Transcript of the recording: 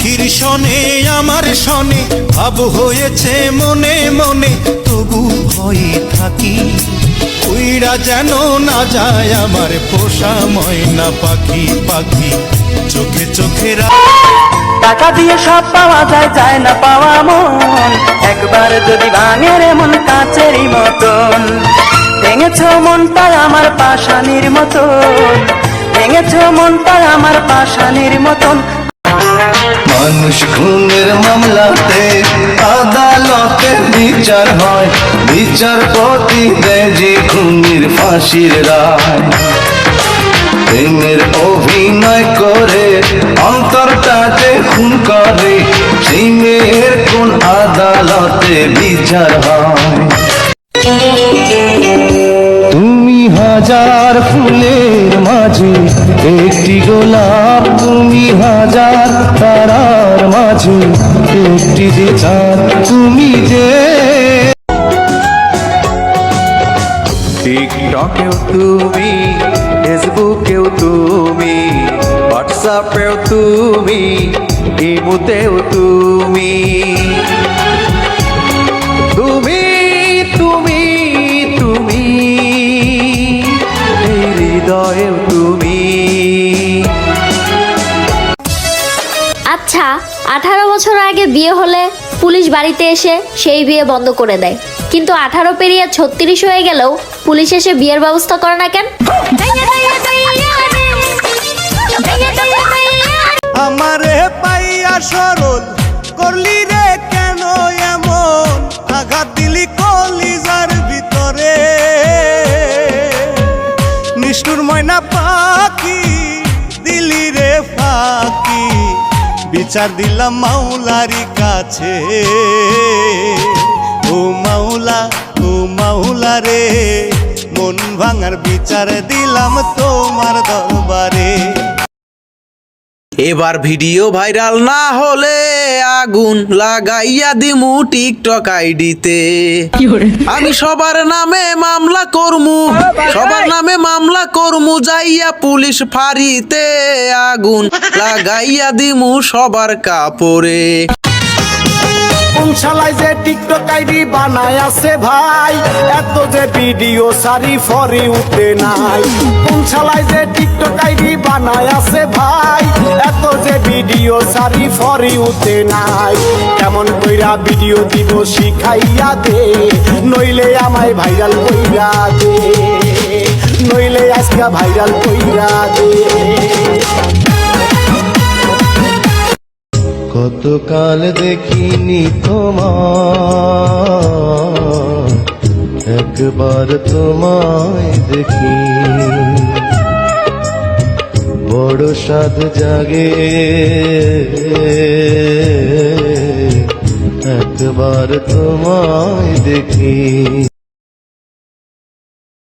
পাখির শনে, আমার শনে, ভাব হয়েছে মনে মনে, তবু ভয়ে থাকি। উইরা যেন না যায় আমার পোষা ময়না পাখি পাখি, চোখে চোখে টাকা দিয়ে সব পাওয়া যায় যায় না পাওয়া মন। একবার যদি ভাঙে রে মন কাচেরই মতন। ভেঙেছ মনটা আমার পাশানির মতন। ভেঙেছ মনটা আমার পাশানির মতন। মানুষ খুনের মামলাতে আদালতে বিচার হয়। বিচারপতি দেয় যে খুনির ফাঁসির রায়। প্রেমের অভিনয় করে অন্তরটাতে খুন করে, সেই মেয়ের কোন আদালতে বিচার হয়? তুমি হাজার ফুলের মাঝে, একটি গোলাপ তুমি হাজার একটি যে চাঁদ, তুমি যে টিকটকেও তুমি, ফেসবুকেও তুমি, হোয়াটসঅ্যাপেও তুমি, ইমুতেও তুমি। তুমি তুমি তুমি, এই হৃদয়েও আচ্ছা আঠারো বছর আগে বিয়ে হলে পুলিশ বাড়িতে এসে সেই বিয়ে বন্ধ করে দেয়। কিন্তু আঠারো পেরিয়ে ছত্রিশ হয়ে গেলেও পুলিশ এসে বিয়ের ব্যবস্থা করে না কেন? কেন দিলি কলিজার ভিতরে। নিষ্ঠুর ময়না পাখি দিলি রে বিচার দিলাম মাওলারি কাছে। ও মাওলা ও মাওলা রে, মন ভাঙার বিচার দিলাম তোমার দরবারে। এবার ভিডিও ভাইরাল না হলে আগুন লাগাইয়া দিমু টিকটক আইডিতে। আমি সবার নামে মামলা করমু সবার নামে মামলা করমু যাইয়া পুলিশ ফাঁড়িতে আগুন লাগাইয়া দিমু সবার কাপড়ে। শালায় যে টিকটক আইডি বানায় আছে ভাই, এত যে ভিডিও সারি ফরি উঠে নাই। কোন শালায় যে টিকটক আইডি বানায় আছে ভাই, এত যে ভিডিও সারি ফরি উঠে নাই। কেমন কইরা ভিডিও দিব শিখাইয়া দে, নইলে আমায় ভাইরাল কইরা দে। নইলে আজকে ভাইরাল কইরা দে। কতকাল দেখিনি তোমার একবার তোমায় দেখি। বড় সাদ জাগে একবার তোমায় দেখি।